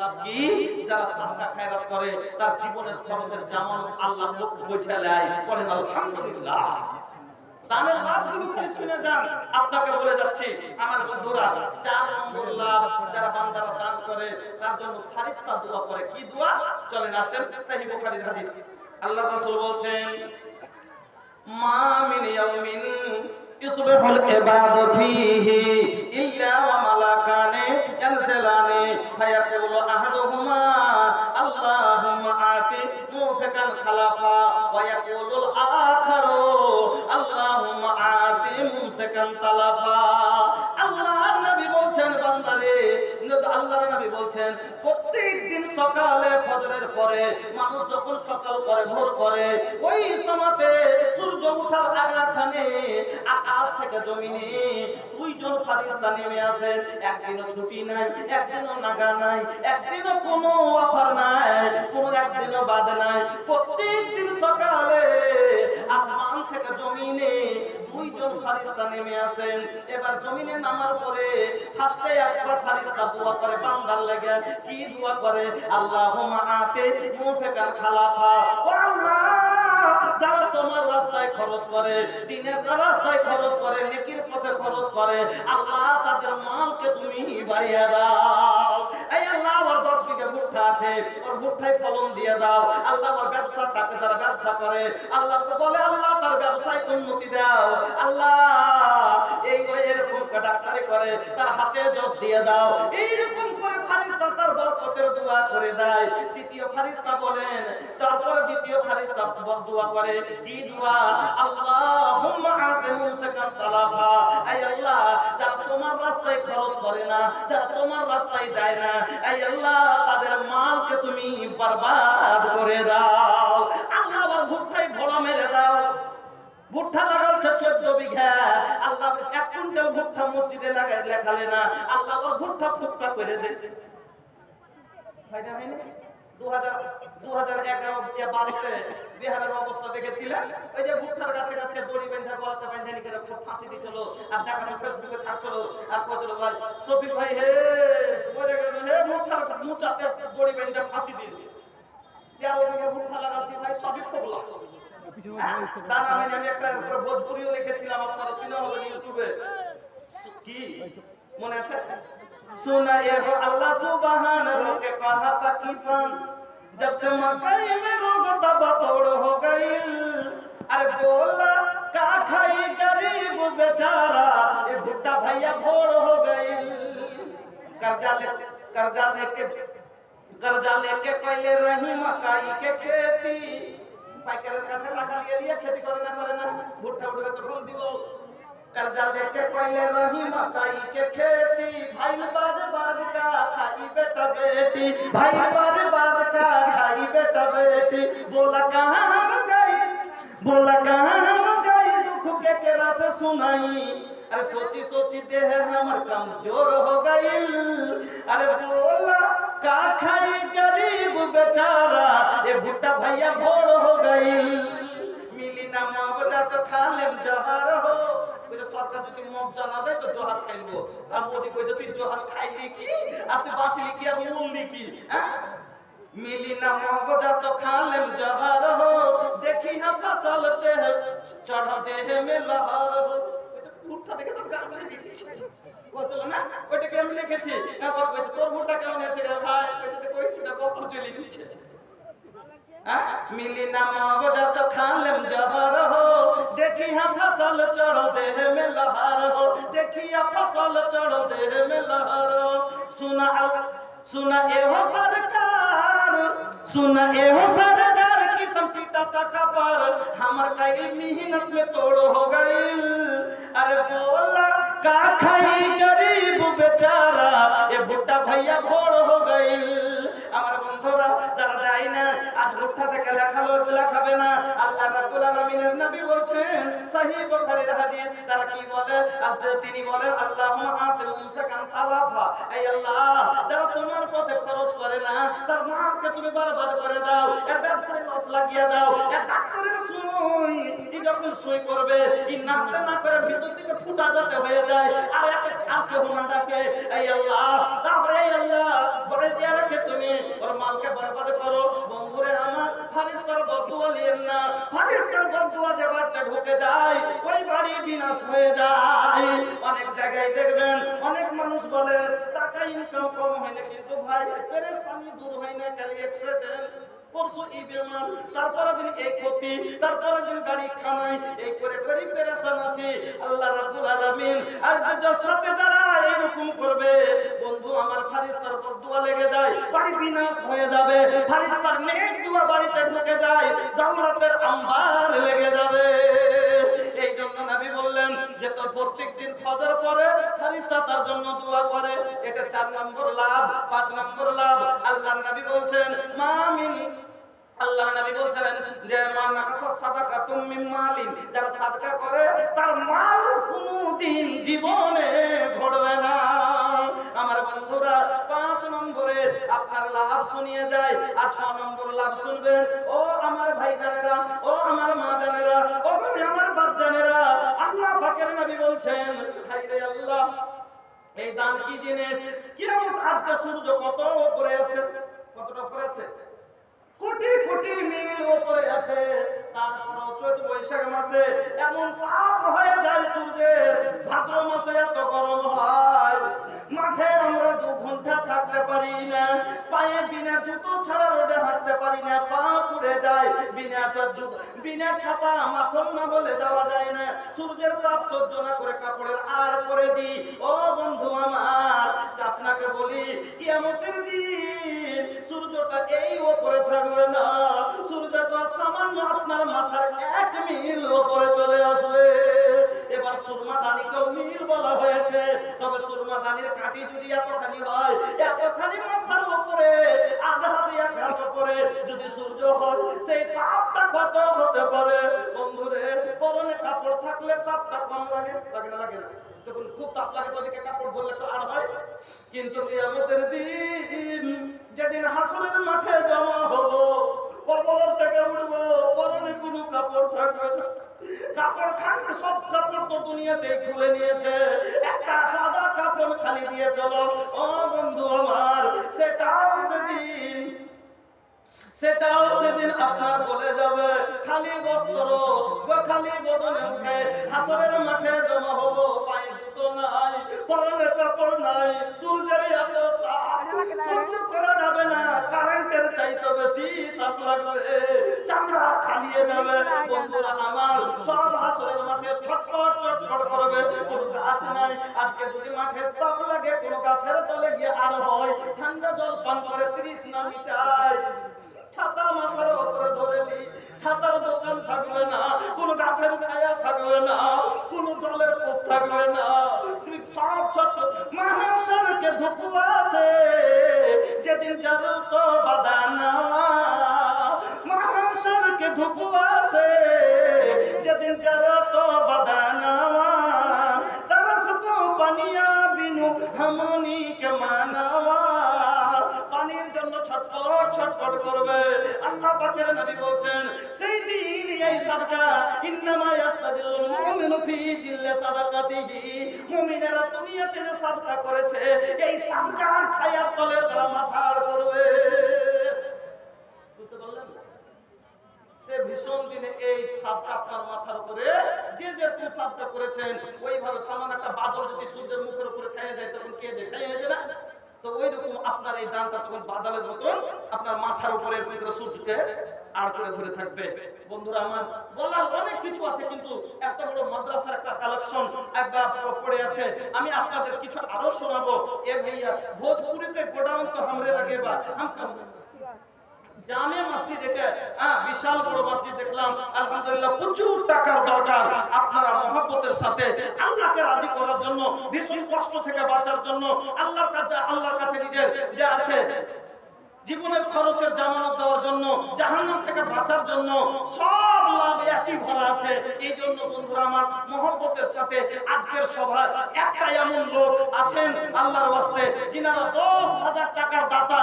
লাভ কি? যারা সাদকা খায়রাত করে, তার জীবনের খরচের যেমন আল্লাহ বুঝে দেয় বলেন আলহামদুলিল্লাহ। দানের লাভগুলো খালি শুনে যান, আপনাকে বলে যাচ্ছি, আমার বন্ধুরা, চার নম্বর লাভ, যারা বান্দারা দান করে, তার জন্য ফারিস্তা দোয়া করে। কি দোয়া? চলেন আসেন সহিহ বুখারীর হাদিস। আল্লাহ রাসূল বলছেন, মা মিন ইয়াউমিন يصبح العباد فيه إلا وملكان ينزلان فيقول أحدهما اللهم آت موفقا خلفا ويقول الآخر اللهم آت ممسكا تلفا আল্লাহর নবী বলছেন বান্দারে আল্লাহর নবী বলছেন প্রত্যেক দিন সকালে ফজরের পরে মানুষ যখন সকাল করে ভোর করে ওই সময়তে সূর্য ওঠার আগাখানে আকাশ থেকে জমিনে দুইজন ফারিস্তা নেমে আসেন একদিনও ছুটি নাই, একদিনও নাগা নাই, একদিনও কোনো অফার নাই, কোনো একদিনও বাদ নাই। প্রত্যেক দিন সকালে আসমান থেকে জমিনে দুইজন ফারিস্তা নেমে আসেন এবার জমিনে নামার পরে ফার্স্টে একবার ফারিস্তা দোয়া করে, বান্দার কি দোয়া করে? আল্লাহুম্মা আতে মুফিকান খালাফা। ও আল্লাহ! যারা তোমার রাস্তায় খরচ করে, দিনের রাস্তায় খরচ করে, নেকির পথে খরচ করে, আল্লাহ তাদের মালকে তুমি বাড়িয়ে দাও। এই আল্লাহ আমার দশ বিঘা ভুট্টা আছে, ওর ভুট্টায় ফলন দিয়ে দাও। আল্লাহ আমার ব্যবসা তাকে যারা ব্যবসা করে, আল্লাহ বলে, আল্লাহ তার ব্যবসায় উন্নতি দাও। আল্লাহ, এই করে এরকম ডাক্তারি করে, তার হাতে জস দিয়ে দাও। এইরকম বরকতের দোয়া করে দেয়। তৃতীয় ফারিস্তা বলেন, তারপরে দ্বিতীয় ফারিস্তা বর দোয়া করে কি দোয়া? আল্লাহুম্মা আতি মুমসাকান তালাফা আয় আল্লাহ, যারা তোমার রাস্তায় খরচ করে না, যারা তোমার রাস্তায় যায় না, আয় আল্লাহ, তাদের মালকে তুমি বরবাদ করে দাও। আল্লাহ আবার ভুট্টায় ভরা মেরে দাও। ভুট্টা লাগাচ্ছে চোদ্দ বিঘা। আল্লাহ এক কুইন্টাল ভুট্টা মসজিদে লাগাই লেখালে না। আল্লাহ ভুট্টা ফুটকা করে ওই যে ভুট্টার গাছে দড়ি বেঁধে ফাঁসি দিছিল আর ফেসবুকে ছাড়ছিল, আর ভাই ভাই মুচাতে দড়ি বেঁধে ফাঁসি দিয়ে লাগাচ্ছি, ভাই, সবই ফোকলা তার নামে আমি একটা ভোজপুরিও লিখেছিলাম, আপনারা চিনা হবেন ইউটিউবে। কি? মনে আছে? सुना ये हो अल्लाह सुबहान रोके कहा था किसान जब से मकई में रोग तब तोड़ हो गई अरे बोला का खाई गरीब बेचारा ये भुट्टा भैया भोर हो गई कर्जा ले कर्जा लेके कर्जा लेके पहले रही मकई के खेती পাইকারের কাছে টাকা নিয়ে দিয়ে খেতি করে না করে না ভুট্টা উঠবে তখন দিব कर्जा लेके पहले रही मकई के खेती। भाई बाद बाद का खाई बेटा बेटी। भाई बाद बाद का खाई बेटा बेटी। बोला, कहाँ हम जाई? बोला, कहाँ हम जाई? दुख के केरा से सुनाई। अरे सोची सोची, देह हमर कमज़ोर हो गई। अरे बोला, का खाई गरीब बेचारा? ये भुट्टा भैया भोर हो गई। मिली ना मुआवजा तो खा लेम जहर हो কইলে সরকার যদি মদ জানা দেয়, তো জোহাত খাইবো। আর মোদি কইছে তুই জোহাত খাইলি কি? আর তুই বাঁচলি কি? আর মরলি কি? হ্যাঁ? মিলি না মগজা তো খালেম জহার হো। দেখি না ফসলতে হে চড়াতে হে মে লহর হো। ফুটটা দেখে তোর গাল মেরে দিচ্ছে বলছিল না? ওইটা কেমন লিখেছি। হ্যাঁ, তারপর কইছে তোর ফুটটা কেমন আছে রে ভাই? কইছে কইছি না কত চলে দিচ্ছে হ্যাঁ? মিলি না মগজা তো খালেম জহার देखी हम फसल चढ़ देह में लहर हो देखी हम फसल चढ़ देह में लहर हो सुना सुना एहो सरकार सुना एहो सरकार की संपीता तक पर हमर कई मेहनत में तोड़ हो गई अरे बोला का खाई गरीब बेचारा ये भुट्टा भैया भोर हो गई আজ থেকে লেখালো ওগুলা খাবে না। আল্লাহ রাব্বুল আলামিনের নবী বলছেন, সহিহ বুখারীর হাদিস, তারা কি বলে? তিনি বলেন আল্লাহুম্মা আতি মুমসাকান তালাফা। এই আল্লাহ, যারা তোমার পথে খরচ করে না, তার মালকে তুমি বরবাদ করে দাও, এর ব্যবসায় লস লাগিয়ে দাও। এর ডাক্তারের সুই ই যখন সই করবে ই নাচে না করে ভিতর থেকে ফুটা যাতে হয়ে যায়, আর একে আর কেউ না ডাকে। এই আল্লাহ, তারপরে এই আল্লাহ বলে দিয়ে রাখে তুই ঢুকে যায় ওই বাড়ি বিনাশ হয়ে যায়। অনেক জায়গায় দেখবেন, অনেক মানুষ বলেন, টাকা ইনকাম কম হয় না, কিন্তু ভাই পেরেশানি দূর হয় না, খালি করবে, বন্ধু, আমার ফারিস্তার লেগে যায় বিনাশ হয়ে যাবে। বাড়িতে ঢুকে যায় আম্বার লেগে যাবে। প্রত্যেক দিন ফজর পরে ফারিস্তা তার জন্য দোয়া করে। এটা চার নম্বর লাভ, পাঁচ নম্বর লাভ। আল্লাহ নবী বলছেন মামিন আল্লাহ নবী বলছেন যে, মা নাকাসা সাদাকাতুম মিন মালিন। যারা সাদকা করে, তার মাল কোনদিন জীবনে ঘটবে না। আমার বন্ধুরা, পাঁচ নম্বরে আপনার লাভ শুনিয়ে যায়, আর ছ নম্বর লাভ শুনবেন। ও আমার ভাই জানেরা ও আমার মা জানেরা ও আমার আল্লাহ পাকের নবী বলছেন আল্লাহ, এই দান কি জিনিস? আজকে সূর্য কত উপরে আছে? কতটা উপরে আছে? কোটি কোটি মিল উপরে আছে। তারপর চৈত বৈশাখ মাসে, এমন তাপ হয়ে যায় সূর্যের। ভাদ্র মাসে এত গরম হয়। হাঁটতে না পা পুড়ে যায়, বিনা তো- বিনা ছাতা মাথল না বলে যাওয়া যায় না। সূর্যের তাপ সহ্য না করে কাপড়ের আর করে দিই। ও বন্ধু আমার আপনাকে বলি, কিয়ামতের দিন সূর্যটা এই ওপরে থাকবে না। সূর্যটা সামান্য আপনার মাথার এক মিল ওপরে চলে আসবে। এবার সুরমা দানিকেও মিল বলা হয়েছে, তবে সুরমা দানির কাঠি যদি এতখানি হয় যদি সূর্য হয়, সেই তাপটা কত হতে পারে। বন্ধুরে, পরনে কাপড় থাকলে তাপটা কম লাগে লাগে না লাগে না। খুব তাপ লাগে কাপড় ধরলে আর হয়। কিন্তু দিন যেদিন হাসরের মাঠে জমা হব কবর থেকে উঠবো, পরনে কোনো কাপড় থাকবে না। কাপড় থাকবে সব কাপড় তো দুনিয়াতে খুলে নিয়েছে। একটা সাদা কাপড় খালি দিয়ে চলো। ও বন্ধু আমার, সেটাও সেদিন সেটাও সেদিন আপনার বলে যাবে। খালি বস্ত্র খালি বদলে মুখে হাসরের মাঠে জমা হব পায়ে জুতো নাই পরনে কাপড় নাই, সূর্যের এত সহ্য করা যাবে না, কারেন্টের চাইতে বেশি তাপ লাগবে। চামড়া খালিয়ে যাবে। বন্ধুরা আমার, সব হাসরের মাঠে ছটফট ছটফট করবে। কোনো গাছ নাই। আজকে যদি মাঠে তাপ লাগে, কোনো গাছের তলে গিয়ে আর হয়, ঠান্ডা জল পান করে ত্রিশ না মিটায় ছাতা মাথার উপরে ধরে নি। ছাতার দোকান থাকবে না, কোনো গাছের ছায়া থাকবে না, কোনো জলের কূপ থাকবে না। তুমি সব ছোট মহাশরকে ধুকু আছে যেদিন যাব তো বাদানা মহাশরকে ধুকু আছে যেদিন যাব তো বাদানা শুধু পানিয়া বিনু হামনি কে মানাওয়া পানির জন্য ছটফট ছটফট করবে। আল্লাহ পাকের নবী বলছেন, সেই দিন এই সাদকা, ইন্নামা ইয়াস্তাদিল মুমিনু ফি জিল্লি সাদাকাতিহি। মুমিনেরা দুনিয়াতে যে সাদকা করেছে, এই সাদকার ছায়ার তলে তারা মাথার করবে। বুঝতে পারলেন? সে ভীষণ দিনে এই সাদকা আপনার মাথার উপরে যে যেরকম সাদকা করেছেন, ওইভাবে সামান্য একটা বাদল যদি সূর্যের মুখের উপরে ছায়া যায়, তখন কে যে ছায়া যায় না? তো ওই রকম আপনার এই দানটা তখন বাদালের মতন আপনার মাথার উপরে সূর্যকে আড় করে ধরে থাকবে। বন্ধুরা আমার বলার অনেক কিছু আছে, কিন্তু একটা বড় মাদ্রাসার একটা কালেকশন একবার পড়ে আছে। আমি আপনাদের কিছু আরও শোনাবো। এ ভাইয়া, ভোজপুরিতে গোডাউন তো হামরে লাগে বা হাম জামে মসজিদ এটা হ্যাঁ বিশাল বড় মসজিদ দেখলাম। আলহামদুলিল্লাহ, প্রচুর টাকার দরকার আপনারা মহব্বতের সাথে। আল্লাহকে রাজি করার জন্য ভীষণ কষ্ট থেকে বাঁচার জন্য আল্লাহর কাছে আল্লাহর কাছে নিজের যে আছে। জীবনের খরচের জামানত দেওয়ার জন্য, জাহান্নাম থেকে বাঁচার জন্য সব লাভ একই ভরা আছে। এই জন্য বন্ধুরা আমার মহব্বতের সাথে আজকের সভায় একটা এমন লোক আছেন আল্লাহর ওয়াস্তে, যিনারা দশ হাজার টাকার দাতা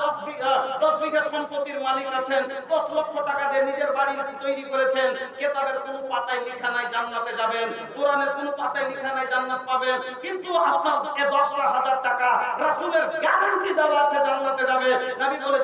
দশ বিঘা দশ বিঘা সম্পত্তির মালিক আছেন। দশ লক্ষ টাকা দিয়ে নিজের বাড়ি তৈরি করেছেন। কেতাবের কোনো পাতায় লেখা নাই জান্নাতে যাবেন। কোরআনের কোনো পাতায় লেখা নাই জান্নাত পাবেন। কিন্তু আপনার এ দশ হাজার টাকা রাসূলের গ্যারান্টি দেওয়া আছে জান্নাতে যাবে। নবী বলে